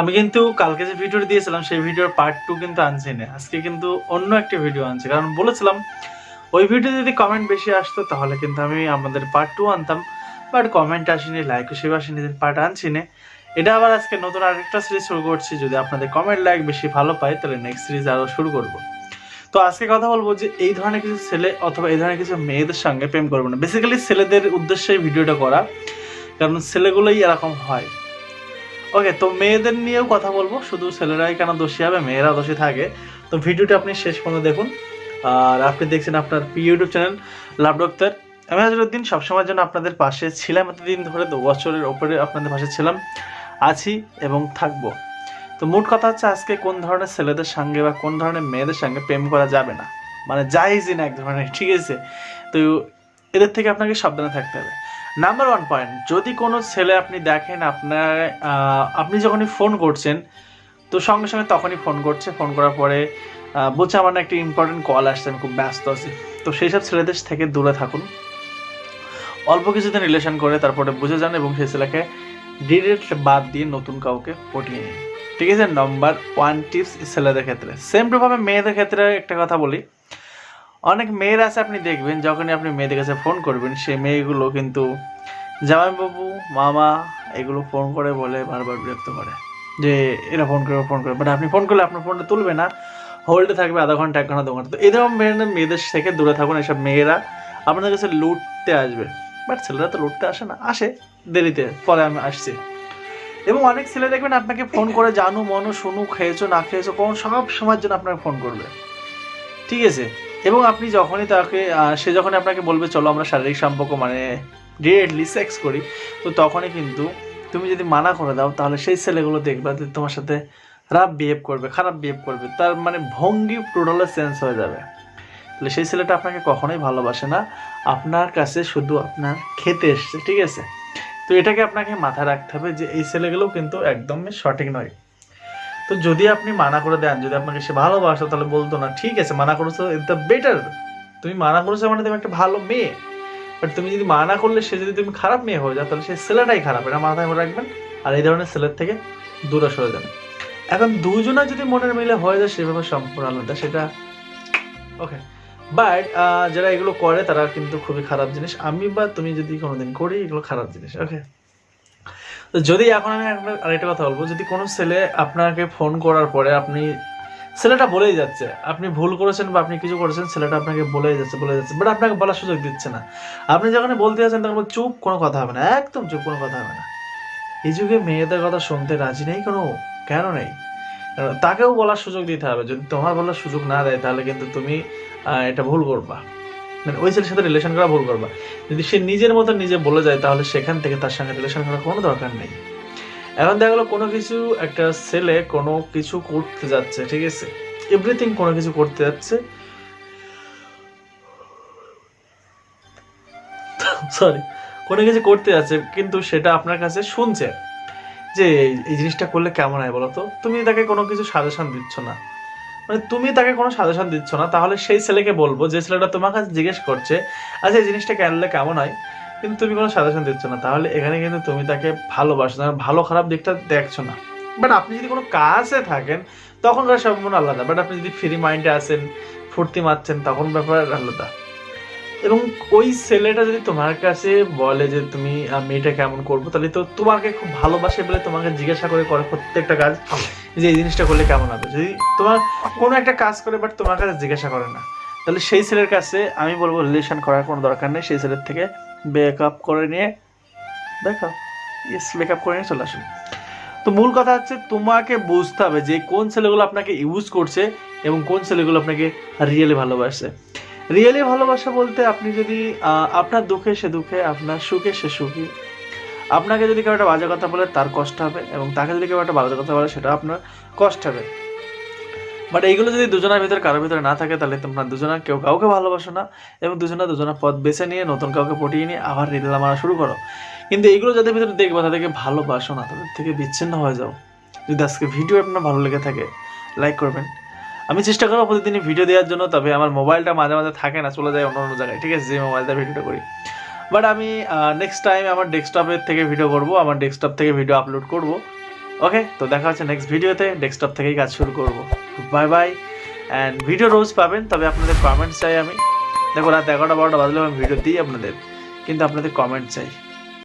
আমি কিন্তু কালকে যে ভিডিওটি দিয়েছিলাম, সেই ভিডিওর পার্ট টু কিন্তু আনছি না আজকে কিন্তু অন্য একটা ভিডিও আনছি। কারণ বলেছিলাম, ওই ভিডিও যদি কমেন্ট বেশি আসতো, তাহলে কিন্তু আমি আমাদের পার্ট টু আনতাম। বাট কমেন্ট আসেনি লাইক সেবা আসেনি পার্ট আনছি না এটা আবার আজকে নতুন আরেকটা সিরিজ শুরু করছি। যদি আপনাদের কমেন্ট লাইক বেশি ভালো পাই তাহলে নেক্সট সিরিজ আরও শুরু করব। তো আজকে কথা বলব যে, এই ধরনের কিছু ছেলে অথবা এই ধরনের কিছু মেয়েদের সঙ্গে প্রেম করব না। বেসিক্যালি ছেলেদের উদ্দেশ্যে ভিডিওটা করা। কারণ ছেলেগুলোই এরকম হয়। ওকে তো মেয়েদের নিয়েও কথা বলব। শুধু ছেলেরাই কেন দোষী হবে? মেয়েরা দোষী থাকে। তো ভিডিওটা আপনি শেষ পর্যন্ত দেখুন। আর আপনি দেখছেন আপনার ইউটিউব চ্যানেল লাভ ডক্টর। আমি হাজরুদ্দিন, সবসময়ের জন্য আপনাদের পাশে ছিলাম, এতদিন ধরে দু বছরের ওপরে আপনাদের পাশে ছিলাম, আছি এবং থাকব। তো মোট কথা হচ্ছে, আজকে কোন ধরনের ছেলেদের সঙ্গে বা কোন ধরনের মেয়েদের সঙ্গে প্রেম করা যাবে না? মানে যাইজই না এক ধরনের, ঠিক আছে? তো এদের থেকে আপনাকে সাবধানে থাকতে হবে। নাম্বার ওয়ান পয়েন্ট যদি কোনো ছেলে আপনি দেখেন আপনার আপনি যখনই ফোন করছেন, তো সঙ্গে সঙ্গে তখনই ফোন করছে। ফোন করার পরে বলছে, আমার না একটা ইম্পর্টেন্ট কল আসছে, আমি খুব ব্যস্ত আছি। তো সেই সব ছেলেদের থেকে দূরে থাকুন। অল্প কিছুদিন রিলেশন করে তারপরে বুঝে যান এবং সেই ছেলেকে ডিরেক্ট বাদ দিয়ে নতুন কাউকে পটিয়ে নিন। ঠিক আছে? নাম্বার ওয়ান টিপস ছেলেদের ক্ষেত্রে। সেম টুভাবে মেয়েদের ক্ষেত্রে একটা কথা বলি। অনেক মেয়ের আছে, আপনি দেখবেন, যখনই আপনি মেয়েদের কাছে ফোন করবেন, সেই মেয়েগুলো কিন্তু জামাইবাবু, মামা এগুলো ফোন করে বলে, বারবার বিরক্ত করে। যে এরা ফোন করে ফোন করে। বাট আপনি ফোন করলে আপনার ফোনটা তুলবে না। হোল্ডে থাকবে আধা ঘণ্টা, এক ঘণ্টা, দু ঘণ্টা। তো ধরনের মেয়েদের মেয়েদের থেকে দূরে থাকুন এসব মেয়েরা। আপনাদের কাছে লুটতে আসবে। বাট ছেলেরা তো লুটতে আসে না, আসে দেরিতে। পরে আমি আসছি। এবং অনেক ছেলে দেখবেন আপনাকে ফোন করে জানু, মনু, শুনু, খেয়েছো, না খেয়েছো, কোন সব সময়ের জন্য আপনাকে ফোন করবে। ঠিক আছে? এবং আপনি যখনই তাকে সে যখন আপনাকে বলবে, চলো আমরা শারীরিক সম্পর্ক মানে ডিরেক্টলি সেক্স করি, তো তখনই কিন্তু তুমি যদি মানা করে দাও, তাহলে সেই ছেলেগুলো দেখবে যে তোমার সাথে খারাপ বিহেভ করবে, খারাপ বিহেভ করবে। তার মানে ভঙ্গি টোটালে চেঞ্জ হয়ে যাবে। তাহলে সেই ছেলেটা আপনাকে কখনোই ভালোবাসে না। আপনার কাছে শুধু আপনার খেতে এসছে, ঠিক আছে? তো এটাকে আপনাকে মাথায় রাখতে হবে যে এই ছেলেগুলোও কিন্তু একদমই সঠিক নয়। তো যদি আপনি মানা করে দেন, যদি আপনাকে সে ভালোবাসো, তাহলে বলতো না, ঠিক আছে, মানা করেছ দ্য বেটার তুমি মানা করেছ মানে তুমি একটা ভালো মেয়ে। বাট তুমি যদি মানা করলে, সে যদি তুমি খারাপ মেয়ে হয়ে যাও, তাহলে সেই ছেলেটাই খারাপ। এটা মাথায় রাখবেন। আর এই ধরনের ছেলের থেকে দূরে সরে যাবেন এখন দুজনে যদি মনের মিলে হয়ে যায়, সেভাবে সম্পূর্ণ আলাদা। সেটা ওকে বাট যারা এগুলো করে, তারা কিন্তু খুবই খারাপ জিনিস। আমি বা তুমি যদি কোনোদিন করি, এগুলো খারাপ জিনিস। ওকে তো যদি এখন আমি আরেকটা কথা বলব, যদি কোনো ছেলে আপনাকে ফোন করার পরে আপনি, ছেলেটা বলেই যাচ্ছে, আপনি ভুল করেছেন বা আপনি কিছু করেছেন, ছেলেটা আপনাকে বলেই যাচ্ছে বলে যাচ্ছে বাট আপনাকে বলার সুযোগ দিচ্ছে না। আপনি যখন বলতে যাচ্ছেন তখন চুপ, কোনো কথা হবে না, একদম চুপ, কোনো কথা হবে না। এই যুগে মেয়েদের কথা শুনতে রাজি নেই কোনো, কেন নেই? তাকেও বলার সুযোগ দিতে হবে, যদি তোমার বলার সুযোগ না দেয় তাহলে কিন্তু তুমি এটা ভুল করবা। মানে ওই ছেলের সাথে রিলেশন করা ভুল করবা। যদি সে নিজের মতো নিজে বলে যায়, তাহলে সেখান থেকে তার সঙ্গে রিলেশন করার কোনো দরকার নেই। এখন দেখা গেলো কোনো কিছু একটা ছেলে কোনো কিছু করতে যাচ্ছে, ঠিক আছে? এভরিথিং কোনো কিছু করতে যাচ্ছে। সরি কোনো কিছু করতে যাচ্ছে, কিন্তু সেটা আপনার কাছে শুনছে যে এই- জিনিসটা করলে কেমন হয় বলো তো? তুমি তাকে কোনো কিছু সাজেশন দিচ্ছ না। মানে তুমি তাকে কোনো সাজেশন দিচ্ছ না, তাহলে সেই ছেলেকে বলব, যে ছেলেটা তোমার কাছে জিজ্ঞেস করছে আচ্ছা এই জিনিসটা কেনলে কেমন হয়? কিন্তু তুমি কোনো সাজেশন দিচ্ছ না, তাহলে এখানে কিন্তু তুমি তাকে ভালোবাসো না ভালো খারাপ দিকটা দেখছ না। বাট আপনি যদি কোনো কাজে থাকেন, তখন তার সম্পূর্ণ আলাদা বাট আপনি যদি ফ্রি মাইন্ডে আসেন, ফুর্তি মারছেন, তখন ব্যাপার আলাদা। এবং ওই ছেলেটা যদি তোমার কাছে বলে যে তুমি মেয়েটা কেমন করব, তাহলে তো তোমাকে খুব ভালোবাসে বলে তোমাকে জিজ্ঞাসা করে করে প্রত্যেকটা কাজ, যে এই জিনিসটা করলে কেমন হবে? যদি তোমার কোনো একটা কাজ করে বাট তোমার কাছে জিজ্ঞাসা করে না। তাহলে সেই ছেলের কাছে আমি বলব রিলেশন করার কোনো দরকার নেই। সেই ছেলের থেকে ব্রেকআপ করে নিয়ে দেখো ইয়েস ব্রেকআপ করে নিয়ে চলে আসুন। তো মূল কথা হচ্ছে, তোমাকে বুঝতে হবে যে কোন ছেলেগুলো আপনাকে ইউজ করছে এবং কোন ছেলেগুলো আপনাকে রিয়েলি ভালোবাসে। রিয়েলি ভালোবাসা বলতে আপনি যদি আপনার দুঃখে সে দুঃখে, আপনার সুখে সে সুখী। আপনাকে যদি কেউ একটা বাজে কথা বলে, তার কষ্ট হবে এবং তাকে যদি কেউ একটা বাজে কথা বলে সেটা আপনার কষ্ট হবে। বাট এইগুলো যদি দুজনের ভিতরে, কারোর ভিতরে না থাকে, তাহলে তোমরা দুজনা কেউ কাউকে ভালোবাসো না এবং দুজনা দুজনের পথ বেছে নিয়ে, নতুন কাউকে পটিয়ে নিয়ে আবার রিলা মারা শুরু করো। কিন্তু এইগুলো যাদের ভিতরে দেখব, তাদেরকে ভালোবাসো না, তাদের থেকে বিচ্ছিন্ন হয়ে যাও। যদি আজকে ভিডিও আপনার ভালো লেগে থাকে লাইক করবেন। আমি চেষ্টা করব প্রতিদিনই ভিডিও দেওয়ার জন্য, তবে আমার মোবাইলটা মাঝে মাঝে থাকে না, চলে যায় অন্য অন্য জায়গায়। ঠিক আছে, যে মোবাইলটা ভিডিওটা করি। বাট আমি নেক্সট টাইম আমার ডেস্কটপের থেকে ভিডিও করব, আমার ডেস্কটপ থেকে ভিডিও আপলোড করব। ওকে তো দেখা হচ্ছে নেক্সট ভিডিওতে ডেস্কটপ থেকেই কাজ শুরু করব। বাই বাই অ্যান্ড ভিডিও রোজ পাবেন, তবে আপনাদের কমেন্ট চাই আমি। দেখো রাত এগারোটা, বারোটা বাজলেও আমি ভিডিও দিই আপনাদের, কিন্তু আপনাদের কমেন্ট চাই।